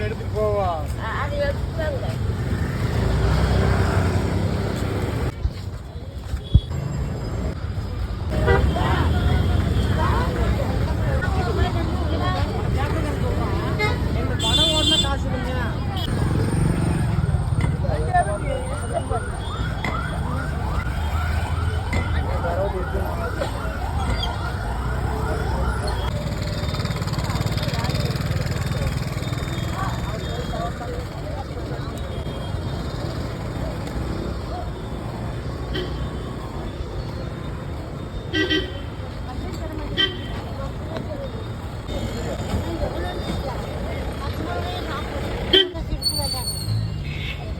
எடுத்துட்டு போவா அது எடுத்துவாங்க Thank you. Thank you.